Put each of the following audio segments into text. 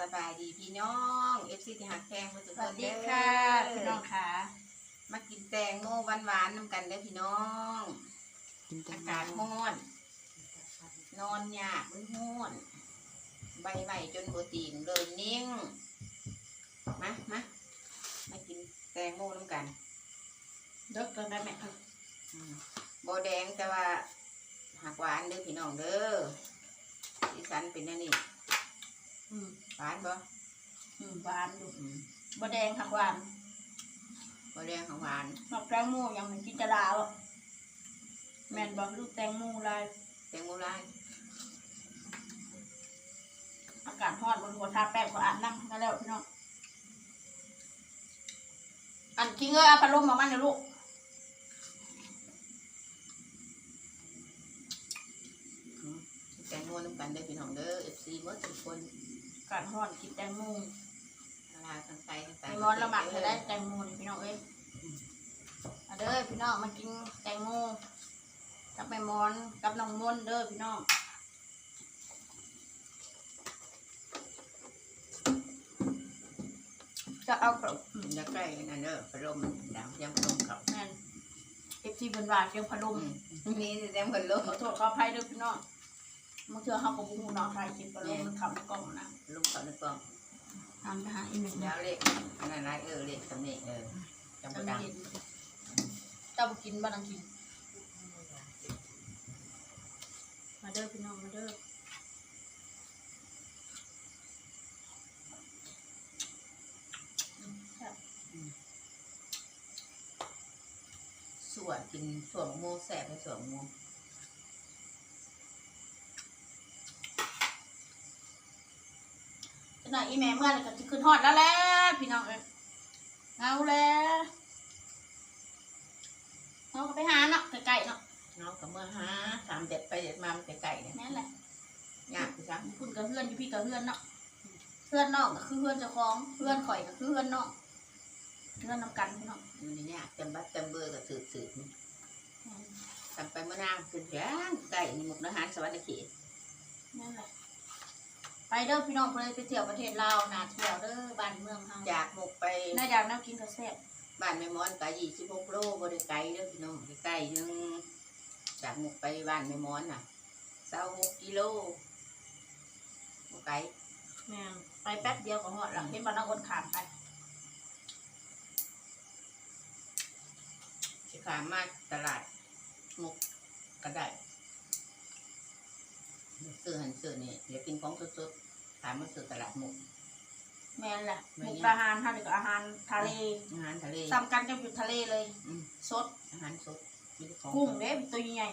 สบายดีพี่น้องเอฟซีที่หักแพงมาสุดสวัสดีค่ะพี่น้องค่ะ มากินแตงโมหวานๆน้ำกันเด้อพี่น้องกินแต่อากาศร้อนนอนยากมันร้อนใบใหม่จนโบตีนเลยนิ่งมามามากินแตงโมน้ำกันเด็กกันได้ไหมคะอืมโบแดงแต่ว่าหักหวานเด้อพี่น้องเด้อดิฉันเป็นอันนี้ อืมหวานบ่อืมหวานดูอืมบะแดงค่ะหวานโบแดงของหวานนอกแตงโมยังมันกินจะลาวอะแม่นบอกลูกแตงโมลายแตงโมลายอากาศร้อนบนหัวทาแป้งก็อาบน้ำมาแล้วพี่น้องอันกินเอ้ยเอาพัดลมมามันเดี๋ยวลูก แตงโมน้ำกันได้อพี่น้องเด้อเอฟซีเมื่อทุกคน อากาศร้อนกินแตงโม ลาทั้งใจทั้งใจ ไอ้มอนละหมักจะได้แตงโมนี่พี่น้องเอ้ยมาเด้อพี่น้องมากินแตงโม กับแม่มอนกับน้องมนต์เด้อพี่น้องจะเอากระอยากใกล้นั่นเด้อพัดลมดังเสียังพัดลมเขาแม่นเอฟซีบนว่าเชียงพะลมอืมนี่เสียงพัดลมขอโทษขออภัยด้วยพี่น้องบางเทื่อเขาก็บุ้งน้องใครกินพะลมมันขับกล่องนะลมเขาในกล่องทำไปหาอีกหนึ่งแล้วเลขอันนั้นไรเออเลขสำเนียงเออจำจะบ่ไม่ดังกินเจ้าบ่กินบ้านกิน มา เด้อพี่น้องมาเด้อสวดกินสวงโมแสบไปสวงโมจะไหนอีแม่เมื่อไหร่ก็จะขึ้นฮอดแล้วแหละพี่น้องเอ้ยเอาแล้วเราก็ไปหาเนาะไก่ๆเนาะ น้องก็เมื่อหาสามเด็ดไปเด็ดมามันไก่ๆเนี่ยนั่นแหละยากพี่ซักคุณกับเพื่อนอยู่พี่กับเพื่อนเนาะเพื่อนนอกก็คือเพื่อนเจ้าของเพื่อนข่อยก็คือเพื่อนนอกเพื่อนนำกันพี่น้องมันนี่ยากจำบัดจำเบอร์ก็สืบสืบทำไปเมื่อนางคือแกงไก่นี่หมกอาหารสวัสดิเขตนั่นแหละไปเด้อพี่น้องเพื่อนไปเที่ยวประเทศลาวนาเที่ยวเด้อบ้านเมืองเฮาจากหมกไปน่าอยากน้ำกินกระแซ่บบ้านแม่มอนก็ยี่สิบหกโลบริไกลเด้อพี่น้องใกล้ๆหนึง จากหมกไปบ้านแม่มอนน่ะเศร้าหกกิโลบ่ไกลแม่งไปแป๊บเดียวก็ฮอดหลังเห็นบ้านน้องคนขามไปสิขามมาตลาดหมกก็ได้ซื้อหันซื้อนี่เดี๋ยวกินของสดๆถามมาซื้อตลาดหมกแม่นแหละไม่มุกยากอาหารทานกับอาหารทะเลอาหารทะเล ซ้ำกันจะอยู่ทะเลเลย อืม สดอาหารสดมีแต่ของ กุ้งเด้ตัวใหญ่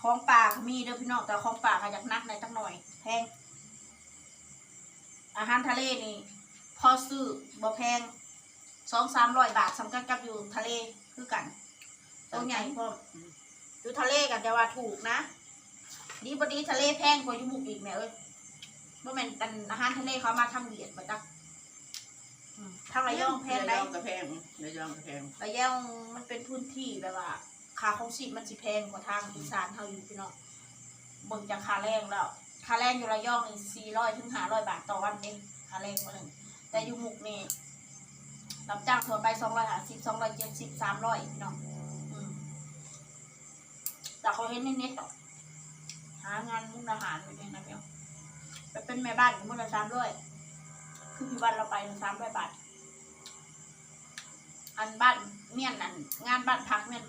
ของป่าก็มีเด้อพี่น้องแต่ของป่าก็อยากนักในอยจักหน่อยแพง อาหารทะเลนี่พอซื้อบ่แพงสองสามร้อยบาทสำคัญกับอยู่ทะเลคือกันตัวใหญ่พร้อมอยู่ทะเลกันแต่ว่าถูกนะดีบดีทะเลแพงกว่าอยู่บุกอีกแม่เอ้ยบ่แม่นกันอาหารทะเลเขามาทำเวียดมาจัก ทางระยองแพงไหมระยองก็แพงระยองก็แพงระยองมันเป็นพื้นที่แบบว่าค่าของชีพมันสิแพงกว่าทางอีสานเฮาอยู่พี่น้องเบิ่งจากค่าแรงแล้วค่าแรงอยู่ระยองนี่สี่ร้อยถึงห้าร้อยบาทต่อวันเองค่าแรงวันหนึ่งแต่อยู่หมุกนี่รับจ้างทั่วไปสองร้อยห้าสิบสองร้อยเจ็ดสิบสามร้อยพี่น้องอืมแต่เขาเห็นในเน็ตหรอกหางานมุกอาหารไปเองนะเมียวไปเป็นแม่บ้านกับมุกละสามร้อย คือพี่วันเราไปสามร้อยบาท อันบ้านเมียนอัน งานบ้านพักเมียน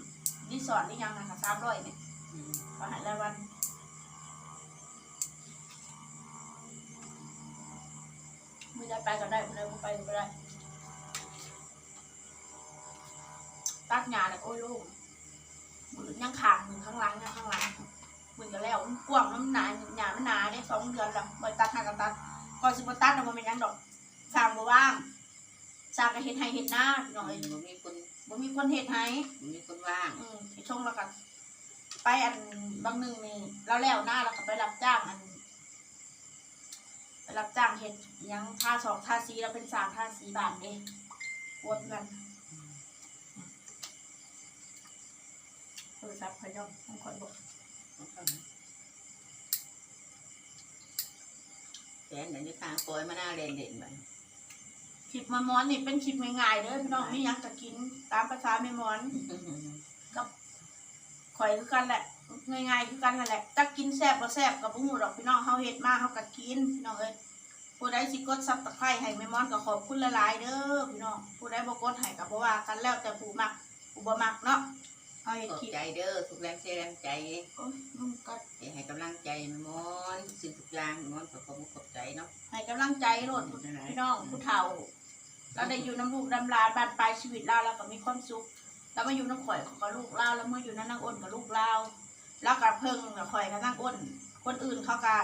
รีสอร์ทนี่ยังนะคะสามร้อยเนี่ยก็หายรายวันไม่ได้ไปก็ได้ไม่ได้ก็ไปก็ได้ตัดหญ้าเลยโอ้ยลูกมือยังขางมือข้างหล่างยังข้างหล่างมือก็แล้วกว้างน้ำหนาหญ้ามันหนาได้สองเดือนแล้วบ่ตัดหากับตัดก่อนสิบตัดน่ะมันเป็นยังดอก สร้างบ่ว่างสร้างก็เห็นให้เห็นหน้าพี่น้องเอ้ยมันมีคนบ่มีคนเห็ดให้มันมีคนว่างอืมไปชงแล้วกันไปอันบางหนึ่งนี่เราแล้วหน้าเราก็ไปรับจ้างอันไปรับจ้างเห็ดหยังท่าสองท่าสีเราเป็นสามท่าสีบาทเองวนกันโทรศัพท์พยอมต้องคอยบอกแขนอันนี้ทางปล่อยมาหน้าเลนเด่นไปค ลิปมอนๆนี่เป็นคลิปง่ายๆเด้อพี่น้องมีหยังก็กินตามภาษาแม่มอนข่อยคือกันแหละ ง่ายๆคือกันนั่นแหละจักกินแซ่บบ่แซ่บกับบ่ฮู้ดอกพี่น้องเฮาเฮ็ดมาเฮาก็กินพี่น้องเอ้ยผู้ใดสิกดซับตะไคร้ให้แม่มอนก็ขอบคุณหลายๆเด้อพี่น้องผู้ใดบ่กดให้ก็บ่ว่ากันแล้วแต่ผู้มักผู้บ่มักเนาะเฮาเฮ็ดขอบคลิปใจเด้อทุกแรงเชียร์แรงใจโอ้ยมึงก็ให้กำลังใจแม่มอนสิ่งทุกอย่างแม่มอนขอขอบคุณขอบใจเนาะให้กำลังใจโลดพี่น้องผู้เฒ่า เราได้อยู่น้ำลูกน้ำหลานบ้านปลายชีวิตเราแล้วก็มีความสุขแล้วมาอยู่น้ำข่อยเขาก็ลูกเราแล้วเมื่ออยู่น้ำนางอ้นกับลูกเราแล้วก็เพิ่งกับข่อยกับนางอ้น คนอื่นเขาก็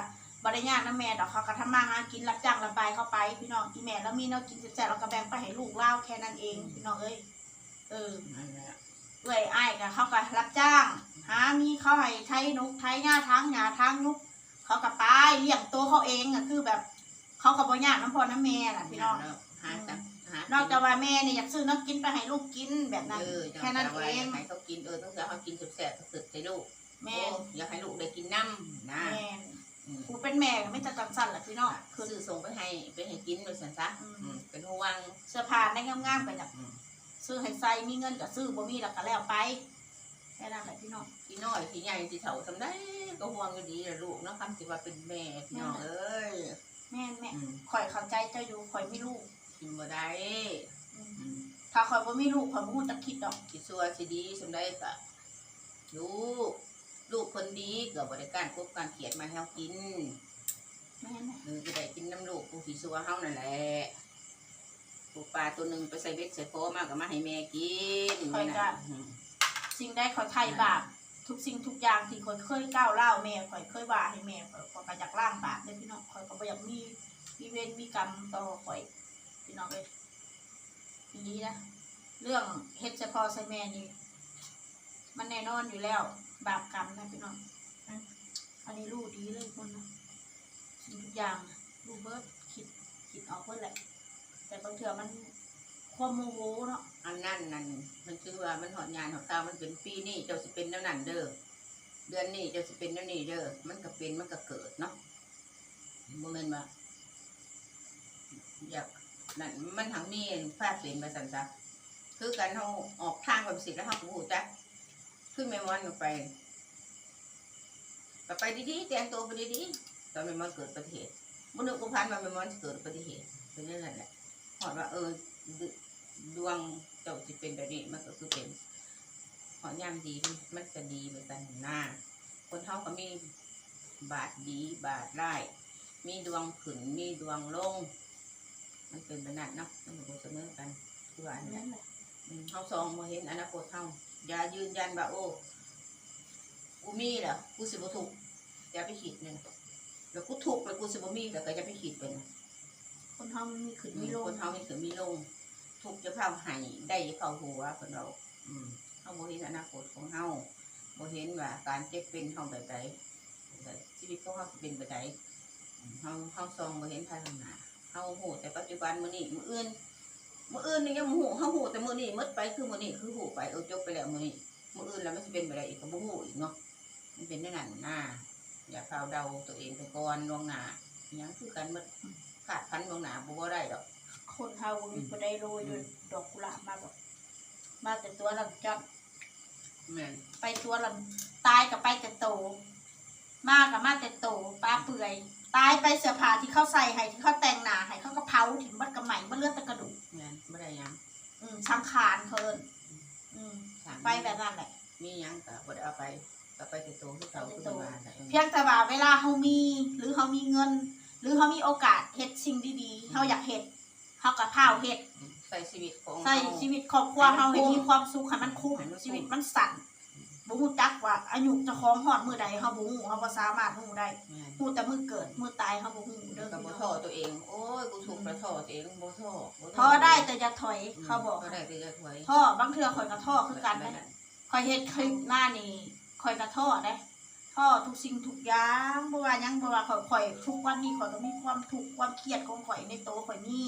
บริญาณน้ำแม่ดอกเขาก็ทำมาหากินรับจ้างระบายเข้าไป พี่น้องอีแม่แล้วมีเนาะกินแซ่บๆเราก็แบ่งไปให้ลูกเล่าแค่นั้นเองพี่น้องเอ้ยเออเอ้ยอ้กับเขาก็รับจ้าง หามีเขาให้ไทยนุกไทยหญ้าทั้งหญ้าทั้งนุกเขาก็ไปเลี้ยงตัวเขาเองอะคือแบบ เขาก็บ่ยากน้ำพอน้ำแม่น่ะพี่น้องหาจัง หานอกจากว่าแม่เนี่ยอยากซื้อน้ำกินไปให้ลูกกินแบบนั้น เออแค่นั้นเองให้เขากินเออต้องจะเขากินแซ่บๆสุดใจลูกแม่โอ้อยากให้ลูกได้กินน้ำนะแม่อืมกูเป็นแม่ก็ไม่จะจังสั่นแหละพี่น้องคืคืออส่งไปให้ไปให้กินโดยสันซะอืมอืมเป็นห่วงเสื้อผ้าได้งามๆไปจากอืมซื้อให้ใส่มีเงินก็ซื้อบ่มีแล้วก็แล้วไปแค่นั้นแหละพี่น้องพี่น้อยพี่ใหญ่ที่เฒ่าทำได้ก็ห่วงก็ดีแหละลูกเนาะคำสิว่าเป็นแม่พี่น้องเอ้ยแม่นแม่อืมข่อยเข้าใจเจ้าอยู่ข่อยมีลูก กินบ่ได้อืมอืมถ้าข่อยบ่มีลูกข่อยบ่ฮู้จักคิดดอกคิดซัวสิดีสำได้กะลูกลูกคนดีก็บริการกบการเขียนมาให้เฮากินแม่นแม่หรือจะได้กินน้ำลูกผู้ที่ซัวเฮานั่นแหละปลูกปลาตัวหนึ่งไปใส่เบ็ดใส่โฟมากก็มาให้แม่กินนี่นะอืมสิ่งใดข่อยไถ่บาปทุกสิ่งทุกอย่างที่ข่อยเคยก้าวเล่าวแม่ข่อยเคยว่าให้แม่ข่อยข่อยก็อยากล้างบาปเด้อพี่น้องข่อยก็บ่อยากมีมีเวรมีกรรมต่อข่อย พี่น้องเอ้ยทีนี้นะ เรื่องเฮ็ดเฉพาะใส่แม่นี่ มันแน่นอนอยู่แล้ว บาปกรรมนะพี่น้องอันนี้รู้ดีเลยคนนะทุกอย่างรู้เบิร์ดคิดคิดออกเบิดแหละ แต่บางเถื่อมันความโมโหเนาะอันนั่นนั่นมันชื่อว่ามันหอดงานหอดตามันเป็นปีนี้เจ้าสิเป็นแนวนั้นเด้อเดือนนี้เจ้าสิเป็นแนวนี้เด้อมันก็เป็นมันก็เกิดเนาะโมเมนต์ว่าอยาก นั่นมันทั้งมีฟาดเป็นมาสันซะคือการเขาออกทางแบบสิแล้วเขาหูจักขึ้นแม่มอนไปไปดีๆแต่งตัวไปดีๆตอนแม่มอนเกิดอุบัติเหตุบุญนึกบุพันมาแม่มอนเกิดอุบัติเหตุเป็นนั่นแหละหอดว่าเออดวงเจ้าสิเป็นแบบนี้มันก็คือเป็นหอยามดีมันจะดีเหมือนกันหน้า คนเท่าก็มีบาทดีบาทได้มีดวงขึ้นมีดวงลง มันเป็นแบบนั้นเนาะมันก็เสมอกันคือว่าอันเนี้ยนั่นแหละอืมเฮาซองมาเห็นอนาคตเฮาอย่ายืนยันว่าโอ้กูมีแล้วกูสิบ่ถูกข์อย่าไปคิดเนี่ยแล้วกูถูกข์แล้วกูสิบ่มีแล้วก็อย่าไปคิดเป็นคนเฮามันมีขึ้นมีมีลงคนเฮามีขึ้นมีลงทุกข์จะเผาให้ได้จะเข้าหัวคนเราอืมเฮาบ่เห็นอนาคตของเฮาบ่เห็นว่าการเจ็บเป็นเฮาแบบใดแต่ชีวิตของเฮาสิเป็นแบบใดอืมเฮาเฮาซองบ่เห็นภายข้างหน้า เฮาฮู้แต่ปัจจุบันมื้อนี้มื้ออื่นมื้ออื่นนี่ยังบ่ฮู้เฮาฮู้แต่มื้อนี้หมดไปคือมื้อนี้คือฮู้ไปเออจบไปแล้วมื้อนี้มื้ออื่นแล้วมันสิเป็นแบบใดอีกก็บ่ฮู้อีกเนาะมันเป็นอย่างนั้นนะอย่าเฝ้าเดาตัวเองไปก่อนล่วงหน้าอิหยังคือกันหมดขาดพันล่วงหน้าบ่บ่ได้ดอก คนเฮาบ่มีบ่ได้โรยด้วยดอกกุหลาบมาบอกมาแต่ตัวลำจับแม่นไปตัวลำตายกับไปแต่โตมากับมาแต่โตปลาเปื่อย ตายไปเสื้อผ้าที่เขาใส่ให้ที่เขาแต่งหน้าให้เขาก็เผาถิ่มบัดกระไหม่บ่เลือดแต่กระดูกแม่นบ่ได้หยังอืมสังขารเพิ่นอืมถามไปแบบนั้นแหละ มีหยังก็บ่ได้เอาไปก็ไปติดตัวที่เขาคือว่าน่ะเพียงแต่ว่าเวลาเฮามีหรือเฮามีเงิน หรือเฮามีโอกาสเฮ็ดสิ่งดีๆเฮาอยากเฮ็ดเฮาก็พาวเฮ็ดใส่ชีวิตของใส่ชีวิตครอบครัวเฮาให้มีความสุขให้มันคุ้มชีวิตมันสั้น บ่ฮู้จักว่าอายุเจะของฮอดมื้อใดเฮาบ่ฮู้เฮาบ่สามารถฮู้ได้แม่นฮู้แต่มื้อเกิดมื้อตายเฮาบ่ฮู้เด้อก็พี่บ่น้ท้อองตัวเอง โอ้ยกูถูกประท้อตัวเองบ่ท้อบ่ท้อได้แต่อย่าถอยเขาบอกท้อได้แต่อย่าถอยท้อบางเทื่อข่อยก็ท้อคือกันแบบนะข่อยเฮ็ดคลิปหน้านี่ข่อยก็ท้อเด้ท้อทุกสิ่งทุกอย่างบ่ว่าหยังบ่ว่าข่อยข่อยทุกวันนี้ข่อยก็มีความทุกข์ความเครียดของข่อยในตัวข่อยมี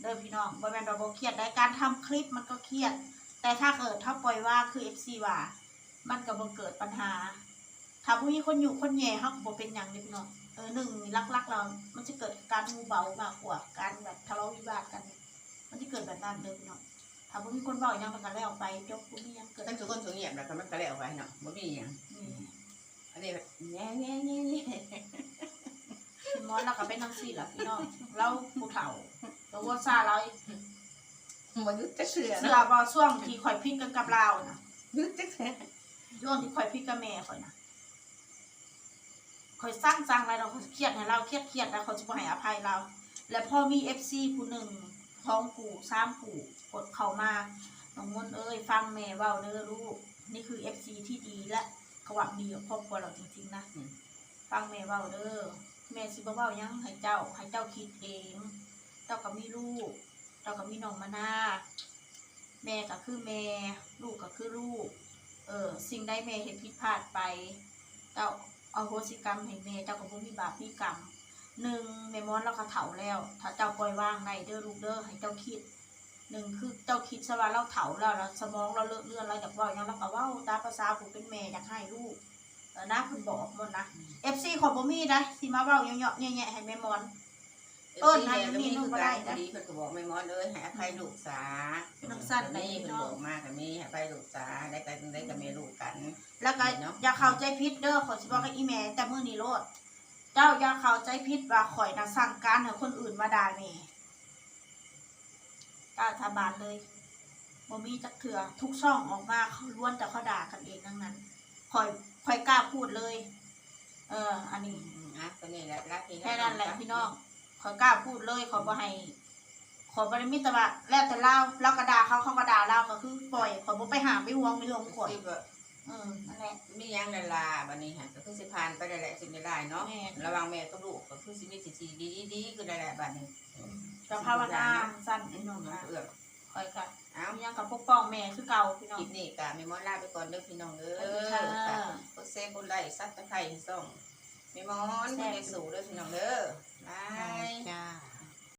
เด้อพี่น้องบ่แม่นว่าบ่เครียดได้การทำคลิปมันก็เครียด แต่ถ้าเกิดถ้าปล่อยว่างคือ FC ว่า มันก็บ่เกิดปัญหาถ้าบ่มีคนอยู่คนแย่เฮาก็บ่เป็นหยังเด้อพี่น้องเออหนึ่งลักๆเรา มันจะเกิดการมูเบามากกว่าการแบบทะเลาะวิวาทกัน มันจะเกิดแบบนั้นเดิมเนาะถ้าบ่มีคนเบาอย่างมันก็แล้วไปจบบ่มีหยังเกิดตั้งทุกคนสงเงียบแล้วก็มันก็แล้วไปเนาะบ่มีหยังนี่อันนี้แบบแง่แง่แง่แง่พี่มอนเราก็เป็นนังซี่ล่ะพี่น้องเราผู้เฒ่าตัวว่าซาเราบ่ยุดจะเสือเสือเนาะบ่ช่วงที่ข่อยพิดกันกับเราน่ะยุดจะเสือ ช่วงที่ข่อยพิดกับแม่ข่อยน่ะข่อยสร้างจังอะไรเราข่อยเครียดให้เราเครียดเครียดแล้วเขาจะบ่ให้อภัยเรา และพอมี FC ผู้หนึ่งท้องผูกซ้ำผูกกดเข้ามาน้องมนต์เอ้ยฟังแม่เว้าเด้อลูกนี่คือ FC ที่ดีและเขาหวังดีกับครอบครัวเราจริงๆนะฟังแม่เว้าเด้อแม่สิบ่เว้าหยังให้เจ้าให้เจ้าคิดเองเจ้าก็มีลูกเจ้าก็มีน้องมานาแม่ก็คือแม่ ลูกก็คือลูก เออสิ่งใดแม่เห็นผิดพลาดไปเจ้าเอาโหสิกรรมให้แม่เจ้าก็บ่มีบาปมีกรรมหนึ่งแม่มอนเราก็เฒ่าแล้ว ถ้าเจ้าปล่อยวางในเด้อลูกเด้อให้เจ้าคิดหนึ่งคือเจ้าคิดซะว่าเราเฒ่าแล้วแล้วสมองเราเลอะเลือนเราอยากเว้าหยังเราก็เว้าตามภาษาผู้เป็นแม่อยากให้ลูกเออนะคุณบอกหมดนะเอฟซีของบ่มีนะสิมาเว้าเยาะๆแย่ๆให้แม่มอน เอิ้นให้มันมีลูกบ่ได้นะดีเพิ่นก็บอกแม่มอนเลยให้อภัยลูกสาน้ำสั้นก็ได้มีพี่เพิ่นน้องบอกมากก็มีให้อภัยลูกสาได้กันได้กับแม่ลูกกัน แล้วก็เนาะอย่าเข้าใจผิดเด้อขอยสิบอกกับอีแม่แต่มื้อนี้โลด เจ้าอย่าเข้าใจผิดว่าข่อยน่ะสั่งการให้คนอื่นมาด่าแม่กล้าสาบานเลยบ่มีจักเถื่อทุกช่องออกมาเขาล้วนแต่เขาด่ากันเองทั้งนั้นข่อยข่อยกล้าพูดเลย เออ อันนี้อืมอะก็นี่แหละรักที่แค่นั้นแหละพี่น้อง ขอยกล้าพูดเลยขอบ่ให้ขอบริมิตรว่าแล้วแต่เล่าเรากระดาเขาเขากระดาเราก็คือปล่อยขอบ่ไปหาไม่ห่วงไม่ลงข่อยสิบ่เออนั่นแหละมีหยังละลาบัดนี้ฮะก็คือสิผ่านไปได้แหละสิ่งใดๆเนาะแม่ระวังแม่กับลูกก็คือสิมีสิทีดีๆคือได้แหละบัดนี้กับภาวนาสั้นอืพี่มน้องน้องค่ะเอื้อมคอยกันเอ้ายังกับปกป้องแม่คือเก่าพี่น้อคงลิปนี้ก็แม่มอนลาไปก่อนเด้อพี่น้องเด้อสวัสดีค่ะฝากกดเซฟกดไลค์ซับตะไคร้ส่อง แม่มอนบ่ได้สู่เด้อพี่น้องเด้อบาย จ้า